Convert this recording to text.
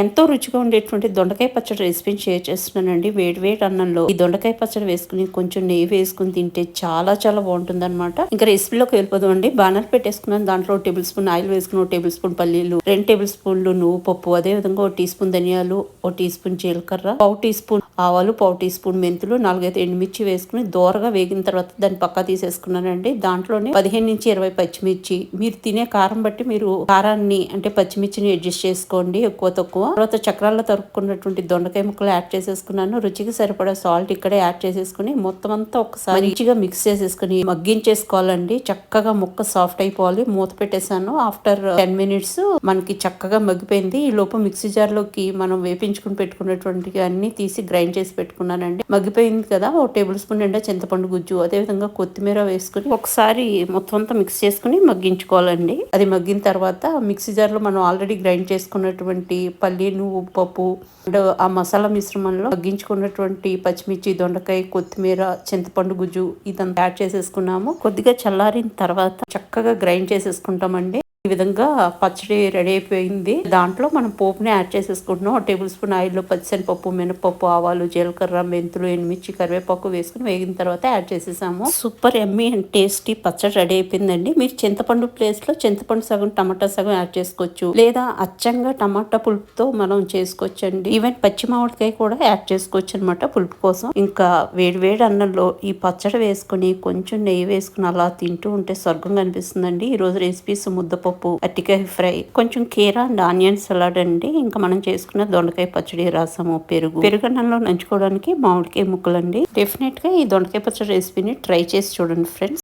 ఎంతో రుచిగా ఉండేటువంటి దొండకాయ పచ్చడి రెసిపీని షేర్ చేస్తున్నానండి. వేడి వేడి అన్నంలో. ఈ దొండకాయ పచ్చడి వేసుకుని కొంచెం నెయ్యి వేసుకుని తింటే చాలా చాలా బాగుంటుంది అనమాట ఇంకా రెసిపీలోకి వెళ్ళిపోదాం అండి. బాణాలు పెట్టేసుకున్నాను. దాంట్లో టేబుల్ స్పూన్ ఆయిల్ వేసుకుని టేబుల్ స్పూన్ పల్లీలు రెండు టేబుల్ స్పూన్లు నువ్వు పప్పు అదే విధంగా ఒక టీ స్పూన్ ధనియాలు ఒక టీ స్పూన్ జీలకర్ర పావు టీ స్పూన్ ఆవాలు పావు టీ స్పూన్ మెంతులు నాలుగైదు ఎండుమిర్చి వేసుకుని దోరగా వేగిన తర్వాత దాన్ని పక్కా తీసేసుకున్నానండి. దాంట్లోనే పదిహేను నుంచి ఇరవై పచ్చిమిర్చి. మీరు తినే కారం బట్టి మీరు కారాన్ని అంటే పచ్చిమిర్చిని అడ్జస్ట్ చేసుకోండి ఎక్కువ తక్కువ. తర్వాత చక్రాల్లో తరుక్కున్నటువంటి దొండకాయ ముక్కలు యాడ్ చేసేసుకున్నాను. రుచికి సరిపడా సాల్ట్ ఇక్కడే యాడ్ చేసేసుకుని మొత్తం అంతా ఒకసారి మంచిగా మిక్స్ చేసేసుకుని మగ్గించేసుకోవాలండి. చక్కగా ముక్క సాఫ్ట్ అయిపోవాలి. మూత పెట్టేశాను. ఆఫ్టర్ టెన్ మినిట్స్ మనకి చక్కగా మగ్గిపోయింది. ఈ లోపు మిక్సీ జార్లోకి మనం వేపించుకుని పెట్టుకున్నటువంటి అన్ని తీసి గ్రైండ్ చేసి పెట్టుకున్నానండి. మగ్గిపోయింది కదా ఒక టేబుల్ స్పూన్ నిండా చింతపండు గుజ్జు అదే విధంగా కొత్తిమీర వేసుకుని ఒకసారి మొత్తం అంతా మిక్స్ చేసుకుని మగ్గించుకోవాలండి. అది మగ్గిన తర్వాత మిక్సీ జార్లో మనం ఆల్రెడీ గ్రైండ్ చేసుకున్నటువంటి పల్లి నువ్వు పప్పు అండ్ ఆ మసాలా మిశ్రమంలో మగ్గించుకున్నటువంటి పచ్చిమిర్చి దొండకాయ కొత్తిమీర చింతపండు గుజ్జు ఇదంతా యాడ్ చేసేసుకున్నాము. కొద్దిగా చల్లారిన తర్వాత చక్కగా గ్రైండ్ చేసేసుకుంటామండి. ఈ విధంగా పచ్చడి రెడీ అయిపోయింది. దాంట్లో మనం పోపుని యాడ్ చేసేసుకుంటున్నాం. టేబుల్ స్పూన్ ఆయిల్లో పచ్చిశనగపప్పు మినపప్పు ఆవాలు జీలకర్ర మెంతులు ఎనిమిర్చి కరివేపాకు వేసుకుని వేగిన తర్వాత యాడ్ చేసేసాము. సూపర్ ఎమ్మీ అండ్ టేస్టీ పచ్చడి రెడీ అయిపోయిందండి. మీరు చింతపండు ప్లేస్లో చింతపండు సగం టమాటా సగం యాడ్ చేసుకోవచ్చు. లేదా అచ్చంగా టమాటా పులుపుతో మనం చేసుకోవచ్చు అండి ఈవెన్ పచ్చి మామిడికాయ కూడా యాడ్ చేసుకోవచ్చు అనమాట పులుపు కోసం. ఇంకా వేడి వేడి అన్నంలో ఈ పచ్చడి వేసుకుని కొంచెం నెయ్యి వేసుకుని అలా తింటూ ఉంటే స్వర్గం కనిపిస్తుందండి. ఈ రోజు రెసిపీస్ ముద్దపప్పు అట్టికాయ ఫ్రై కొంచెం కీరా అండ్ ఆనియన్ సలాడ్ అండి. ఇంకా మనం చేసుకున్న దొండకాయ పచ్చడి రసము పెరుగు. పెరుగన్నంలో నంచుకోవడానికి మామిడికాయ ముక్కలండి. డెఫినెట్గా ఈ దొండకాయ పచ్చడి రెసిపీని ట్రై చేసి చూడండి ఫ్రెండ్స్